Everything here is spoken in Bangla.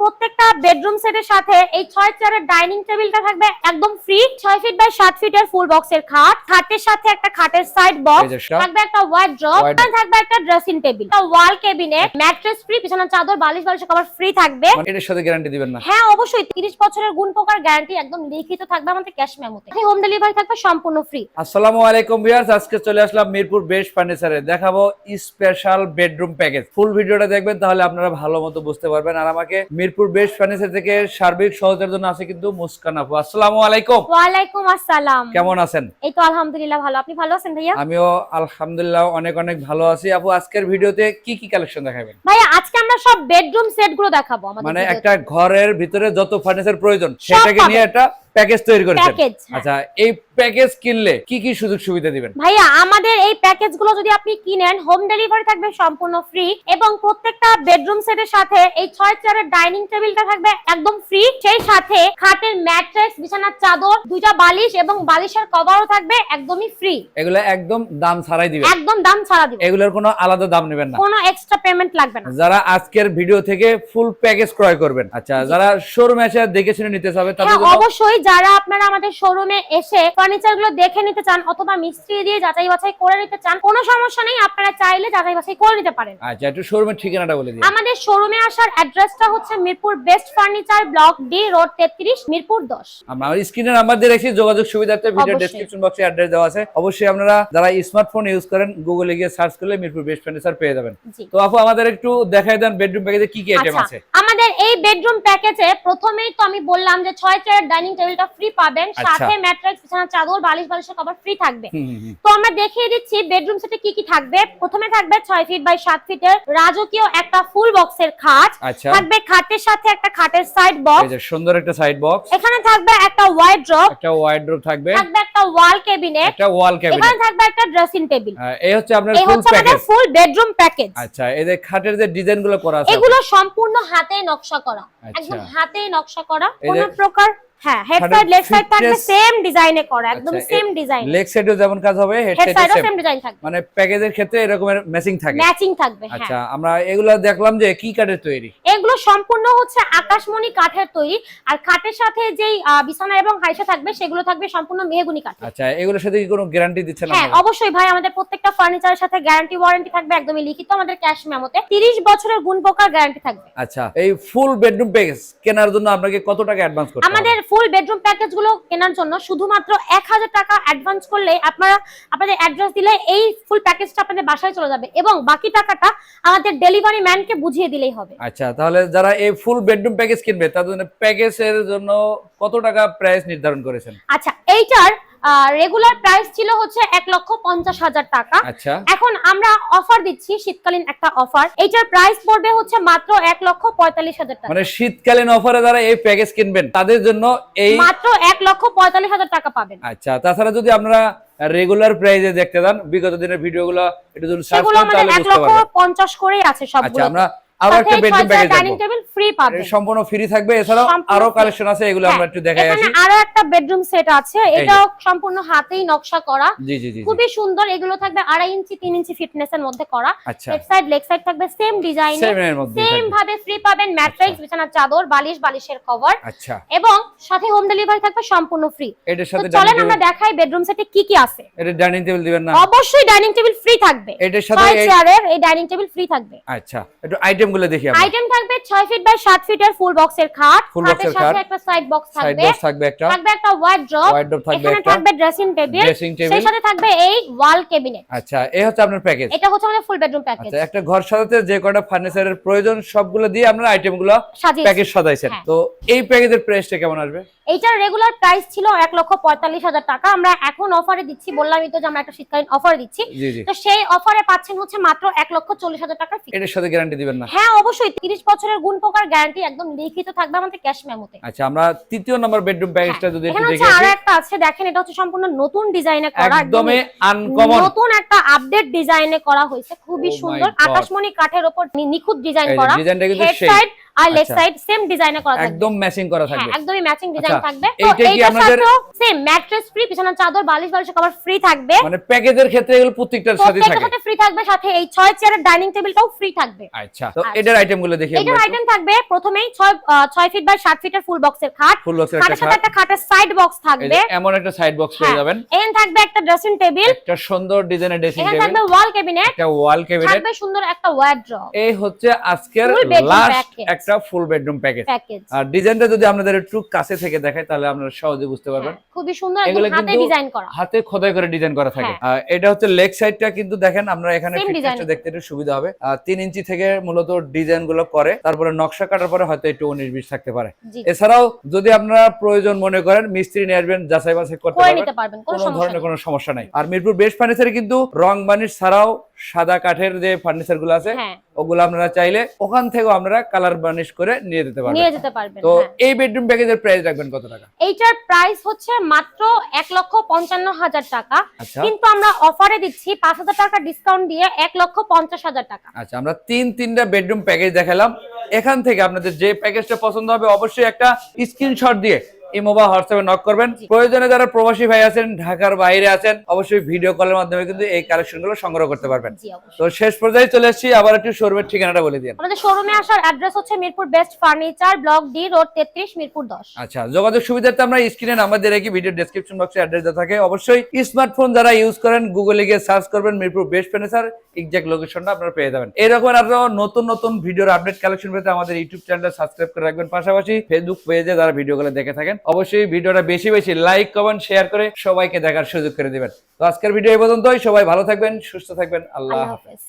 প্রত্যেকটা বেডরুম সেটের সাথে এই ছয় চেয়ারের ডাইনিং টেবিলটা থাকবে একদম ফ্রি ছয় ফিট বাই সাত ফিটের ফুল বক্সের খাট। খাটের সাথে একটা খাটের সাইড বক্স থাকবে একটা ওয়ার্ড্রপ Wardrobe। থাকবে একটা dressing table wall cabinet mattress free পিছনে চাদর বালিশ বালিশ কভার ফ্রি থাকবে। মানে এটার সাথে গ্যারান্টি দিবেন না। হ্যাঁ অবশ্যই। 30 বছরের গুণ প্রকার গ্যারান্টি একদম লিখিত থাকবে আমাদের ক্যাশ মেমোতে হোম ডেলিভারি থাকবে সম্পূর্ণ ফ্রি আসসালামু আলাইকুম ভিউয়ার্স আজকে চলে আসলাম মিরপুর বেস্ট ফার্নিচারে দেখাবো স্পেশাল বেডরুম প্যাকেজ ফুল ভিডিওটা দেখবেন তাহলে আপনারা ভালো মতো বুঝতে পারবেন। আর আমাকে মিরপুর বেস্ট ফার্নিচার থেকে সার্বিক সহযোগিতার জন্য আছে কিন্তু মুসকান আপু। আসসালামু আলাইকুম। ওয়া আলাইকুম আসসালাম। কেমন আছেন? এই তো আলহামদুলিল্লাহ ভালো। আপনি ভালো আছেন ভাইয়া? আমিও আলহামদুলিল্লাহ অনেক অনেক ভালো আছি। আপু আজকের ভিডিওতে কি কি কালেকশন দেখাবেন? ভাইয়া আজকে আমরা সব বেডরুম সেটগুলো দেখাবো আমাদের মানে একটা ঘরের ভিতরে যত ফার্নিচার প্রয়োজন সেটাকে নিয়ে একটা প্যাকেজ তৈরি করেছেন। হ্যাঁ। আচ্ছা এই প্যাকেজ কিনলে কি কি সুযোগ সুবিধা দিবেন? ভাইয়া আমাদের এই প্যাকেজগুলো যদি আপনি কিনেন হোম ডেলিভারি থাকবে সম্পূর্ণ ফ্রি এবং প্রত্যেকটা বেডরুম সেটের সাথে এই ছয় চেয়ারের ডাইনিং টেবিলটা থাকবে একদম ফ্রি সেই সাথে খাটের ম্যাট্রেস বিছানার চাদর দুইটা বালিশ এবং বালিশের কভারও থাকবে একদমই ফ্রি এগুলো একদম দাম ছাড়াই দিবেন। একদম দাম ছাড়া দিব এগুলোর কোনো আলাদা দাম নেবেন না। কোনো এক্সট্রা পেমেন্ট লাগবে না। যারা আজকের ভিডিও থেকে ফুল প্যাকেজ ক্রয় করবেন আচ্ছা যারা শোরুমে এসে দেখে শুনে নিতে চাবে তাদের হ্যাঁ অবশ্যই যারা আপনারা আমাদের শোরুমে এসে ফার্নিচারগুলো দেখে নিতে চান অথবা মিস্ত্রি দিয়ে যাচাই বাছাই করে নিতে চান কোনো সমস্যা নেই আপনারা চাইলে যাচাই বাছাই করে নিতে পারেন। আচ্ছা একটু শোরুমের ঠিকানাটা বলে দিই আমাদের শোরুমে আসার অ্যাড্রেসটা হচ্ছে Mirpur best furniture block D road তেত্রিশ মিরপুর দশ। আমরা স্ক্রিনে নাম্বার দিয়ে রেখেছি যোগাযোগ সুবিধার্থে ভিডিও। ডেসক্রিপশন বক্সে অ্যাড্রেস দেওয়া আছে। অবশ্যই আপনারা যারা স্মার্টফোন ইউজ করেন গুগলে গিয়ে সার্চ করলে মিরপুর বেস্ট ফার্নিচার পেয়ে যাবেন। তো আপু আমাদের একটু দেখাই দেন বেডরুম প্যাকেজে কি কি আইটেম আচ্ছা আছে। আমাদের এই বেডরুম প্যাকেজে প্রথমেই তো আমি বললাম যে ছয় চেয়ার ডাইনিং টেবিলটা ফ্রি পাবেন আচ্ছা। সাথে ম্যাট্রেস বিছানা চাদর বালিশ বালিশের কভার ফ্রি থাকবে। তো আমরা দেখিয়ে দিচ্ছি বেডরুম সেটে কি কি থাকবে। প্রথমে থাকবে ছয় ফিট বাই সাত ফিটের রাজকীয় একটা ফুল বক্সের খাট। আচ্ছা। থাকবে খাটের সাথে একটা খাটের সাইড বক্স এই যে সুন্দর একটা সাইড বক্স এখানে থাকবে একটা ওয়াইড্রপ একটা ওয়াইড্রোব থাকবে। থাকবে একটা ওয়াল কেবিনেট একটা ওয়াল ক্যাবিনেট এখানে থাকবে একটা ড্রেসিং টেবিল এই হচ্ছে আপনার এই ফুল হচ্ছে আমাদের প্যাকেজ ফুল বেডরুম প্যাকেজ আচ্ছা এই যে খাটের যে ডিজাইনগুলো করা আছে। এগুলো সম্পূর্ণ হাতে নকশা করা। আচ্ছা। একদম হাতে নকশা করা। এই কোন প্রকার হ্যাঁ হেড সাইড লেফট সাইড থাকবে সেম ডিজাইনে করা একদম আচ্ছা, সেম ডিজাইন লেগ সাইডেও যেমন কাজ হবে হেড হেড সাইডও সেম ডিজাইন থাকবে। মানে প্যাকেজের ক্ষেত্রে এরকমের ম্যাচিং থাকে। ম্যাচিং থাকবে হ্যাঁ। আচ্ছা আমরা এগুলো দেখলাম যে কি কাঠের তৈরি? এগুলো সম্পূর্ণ হচ্ছে আকাশমণি কাঠের তৈরি। আর কাঠের সাথে যেই বিছানা এবং হাইসা থাকবে সেগুলো থাকবে সম্পূর্ণ মেহগুনি কাঠ আচ্ছা এগুলোর সাথে কি কোনো গ্যারান্টি দিচ্ছেন হ্যাঁ অবশ্যই ভাই আমাদের প্রত্যেকটা ফার্নিচারের সাথে গ্যারান্টি ওয়ারেন্টি থাকবে একদমই লিখিত আমাদের ক্যাশ মেমোতে 30 বছরের গুণ গ্যারান্টি থাকবে। আচ্ছা এই ফুল বেডরুম প্যাকেজ কেনার জন্য আপনাকে কত টাকা অ্যাডভান্স করতে হবে? আমাদের ফুল বেডরুম প্যাকেজগুলো কেনার জন্য শুধুমাত্র এক হাজার টাকা অ্যাডভান্স করলে আপনারা আপনাদের অ্যাড্রেস দিলে এই ফুল প্যাকেজটা আপনাদের বাসায় চলে যাবে এবং বাকি টাকাটা আমাদের ডেলিভারি ম্যানকে বুঝিয়ে দিলেই হবে। আচ্ছা তাহলে যারা এই ফুল বেডরুম প্যাকেজ কিনবে তাদের জন্য প্যাকেজের জন্য কত টাকা প্রাইস নির্ধারণ করেছেন? আচ্ছা এইটার রেগুলার প্রাইস ছিল হচ্ছে এক লক্ষ পঞ্চাশ হাজার টাকা। আচ্ছা। এখন আমরা অফার দিচ্ছি শীতকালীন একটা অফার এইটার প্রাইস পড়বে হচ্ছে মাত্র এক লক্ষ পঁয়তাল্লিশ হাজার টাকা। মানে শীতকালীন অফারে যারা এই প্যাকেজ কিনবেন তাদের জন্য এই মাত্র এক লক্ষ পঁয়তাল্লিশ হাজার টাকা পাবেন। আচ্ছা তাছাড়া যদি আপনারা রেগুলার প্রাইজে দেখতে চান বিগত দিনের ভিডিওগুলো একটু যদি সার্চ করেন তাহলে বুঝতে লক্ষ পারবেন। পঞ্চাশ করেই আছে আচ্ছা আমরা আরও একটা bedroom package dining table free পাবেন সম্পূর্ণ ফ্রি থাকবে এছাড়াও আরও কালেকশন আছে এগুলো আমরা হ্যাঁ, একটু দেখাই এখানে আরও একটা বেডরুম সেট আছে এটাও সম্পূর্ণ হাতেই নকশা করা। জি জি জি। খুবই সুন্দর এগুলো থাকবে আড়াই ইঞ্চি তিন ইঞ্চি ফিটনেস এর মধ্যে করা। আচ্ছা। হেড সাইড লেগ সাইড থাকবে সেম ডিজাইনে সেম। ভাবে ফ্রি পাবেন ম্যাট্রেস বিছানার চাদর বালিশ বালিশের কভার আচ্ছা। এবং সাথে হোম ডেলিভারি থাকবে সম্পূর্ণ ফ্রি এটার সাথে চলেন আমরা দেখাই বেডরুম সেটে কি কি আছে। এটা ডাইনিং টেবিল দিবেন না। অবশ্যই ডাইনিং টেবিল ফ্রি থাকবে। এটার সাথে এই ডাইনিং টেবিল ফ্রি থাকবে। আচ্ছা একটু আইটেম গুলো দেখি আমরা। আইটেম থাকবে ছয় ফিট বাই সাত ফিটের ফুল বক্সের খাট। Full খাটের সাথে একটা সাইড বক্স থাকবে। সাইড বক্স থাকবে একটা। থাকবে একটা ওয়ার্ড্রপ ওয়ার্ডরোব থাকবে এখানে একটা। থাকবে ড্রেসিং টেবিল ড্রেসিং টেবিল সেই সাথে থাকবে এই ওয়াল কেবিনেট আচ্ছা এই হচ্ছে আপনার প্যাকেজ এটা হচ্ছে আমাদের ফুল বেডরুম প্যাকেজ আচ্ছা একটা ঘর সাজাতে যে কয়টা ফার্নিচারের প্রয়োজন সবগুলো দিয়ে আপনারা আইটেমগুলো সাজিয়ে প্যাকেজ সাজাইছেন। হ্যাঁ। তো এই প্যাকেজের প্রাইসটা কেমন আসবে? এইটার রেগুলার প্রাইস ছিল এক লক্ষ পঁয়তাল্লিশ হাজার টাকা। আমরা এখন অফারে দিচ্ছি বললামই তো যে আমরা একটা শীতকালীন অফার দিচ্ছি। তো সেই অফারে পাচ্ছেন হচ্ছে মাত্র এক লক্ষ চল্লিশ হাজার টাকার ফি এটার সাথে গ্যারান্টি দিবেন না। হ্যাঁ অবশ্যই তিরিশ বছরের গুণ পোকার গ্যারান্টি একদম লিখিত থাকবে আমাদের ক্যাশ মেমোতে আচ্ছা আমরা তৃতীয় নম্বর বেডরুম প্যাকেজটা যদি একটু দেখি আরও একটা আছে দেখেন এটা হচ্ছে সম্পূর্ণ নতুন ডিজাইনে করা আনকমন নতুন একটা আপডেট ডিজাইনে করা হয়েছে খুবই Oh সুন্দর আকাশমণি কাঠের উপর নিখুঁত ডিজাইন করা। ডিজাইনটা কিন্তু হেড সেই। সাইড আর লেগ আচ্ছা। সাইড সেম ডিজাইনে করা থাকবে। একদম ম্যাচিং করা হ্যাঁ থাকবে। একদমই ম্যাচিং ডিজাইন আচ্ছা, থাকবে। তো এইটা কি আপনাদের- সেম ম্যাট্রেস ফ্রি বিছানার চাদর বালিশ বালিশের কভার ফ্রি থাকবে। মানে প্যাকেজের ক্ষেত্রে এগুলো প্রত্যেকটার সাথে প্রত্যেকটার থাকে। সাথে ফ্রি থাকবে সাথে এই ছয় চেয়ারের ডাইনিং টেবিলটাও ফ্রি থাকবে। আচ্ছা তো আচ্ছা। এটার আইটেমগুলো দেখি এটার আইটেম থাকবে প্রথমেই ছয় আহ, ছয় ফিট বাই সাত ফিটের ফুল বক্সের খাট। ফুল বক্সের একটা সাথে একটা খাটের সাইড বক্স থাকবে। এমন একটা সাইড বক্স পেয়ে হ্যাঁ। যাবেন। এখানে থাকবে একটা ড্রেসিং টেবিল একটা সুন্দর ডিজাইনের ড্রেসিং এখানে টেবিল থাকবে ওয়াল ক্যাবিনেট একটা ওয়াল ক্যাবিনেট থাকবে সুন্দর একটা ওয়ার্ড্রপ এই হচ্ছে আজকের লাস্ট। একটা ফুল বেডরুম প্যাকেজ আর ডিজাইনটা যদি আপনাদের একটু কাছে থেকে দেখায় তাহলে আপনারা সহজে বুঝতে পারবেন। খুবই সুন্দর এগুলো হাতে ডিজাইন করা। হাতে খোদাই করে ডিজাইন করা থাকে। হ্যাঁ। এটা হচ্ছে লেগ সাইডটা কিন্তু দেখেন আমরা এখানে design। দেখতে একটু সুবিধা হবে। আর তিন ইঞ্চি থেকে মূলত ডিজাইনগুলো করে তারপরে নকশা কাটার পরে হয়তো একটু উনিশ বিশ থাকতে পারে। এছাড়াও যদি আপনারা প্রয়োজন মনে করেন মিস্ত্রি নিয়ে আসবেন যাচাই বাছাই করতে করে পারবেন কোনো ধরনের কোনো সমস্যা নাই। আর মিরপুর বেস্ট ফার্নিচারে কিন্তু রং বানিশ ছাড়াও সাদা কাঠের যে ফার্নিচারগুলো আছে হ্যাঁ। ওগুলো আপনারা চাইলে ওখান থেকেও আপনারা কালার বানিশ করে নিয়ে যেতে পারবেন। নিয়ে যেতে পারবেন তো হ্যাঁ। এই বেডরুম প্যাকেজের প্রাইস রাখবেন কত টাকা? এইটার প্রাইস হচ্ছে মাত্র এক লক্ষ পঞ্চান্ন হাজার টাকা। আচ্ছা। কিন্তু আমরা অফারে দিচ্ছি পাঁচ হাজার টাকা ডিসকাউন্ট দিয়ে এক লক্ষ পঞ্চাশ হাজার টাকা। আচ্ছা আমরা তিন তিনটা বেডরুম প্যাকেজ দেখালাম। এখান থেকে আপনাদের যে প্যাকেজটা পছন্দ হবে অবশ্যই একটা স্ক্রিনশট দিয়ে ইমো বা হোয়াটসঅ্যাপে নক করবেন। প্রয়োজনে যারা প্রবাসী ভাই আছেন ঢাকার বাইরে আছেন অবশ্যই ভিডিও কলের মাধ্যমে কিন্তু এই কালেকশনগুলো সংগ্রহ করতে পারবেন। তো শেষ পর্যায়ে চলে এসেছি আবার একটু শোরুমের ঠিকানাটা বলে দিন। আমাদের শোরুমে আসার অ্যাড্রেস হচ্ছে Mirpur best furniture block D road তেত্রিশ মিরপুর দশ। আচ্ছা যোগাযোগ সুবিধার্থে আমরা স্ক্রিনে নাম্বার দিয়ে রাখি ভিডিও ডেসক্রিপশন বক্সে অ্যাড্রেস দেওয়া থাকে। অবশ্যই স্মার্টফোন যারা ইউজ করেন গুগলে গিয়ে সার্চ করবেন মিরপুর বেস্ট ফার্নিচার এক্সাক্ট লোকেশনটা আপনারা পেয়ে যাবেন। এরকম আরও নতুন নতুন ভিডিওর আপডেট কালেকশন পেতে আমাদের ইউটিউব চ্যানেলটা সাবস্ক্রাইব করে রাখবেন। পাশাপাশি ফেসবুক পেজে যারা ভিডিওগুলো দেখে থাকেন অবশ্যই ভিডিওটা বেশি বেশি লাইক কমেন্ট শেয়ার করে সবাইকে দেখার সুযোগ করে দেবেন। তো আজকের ভিডিও এই পর্যন্তই। সবাই ভালো থাকবেন সুস্থ থাকবেন। আল্লাহ হাফেজ।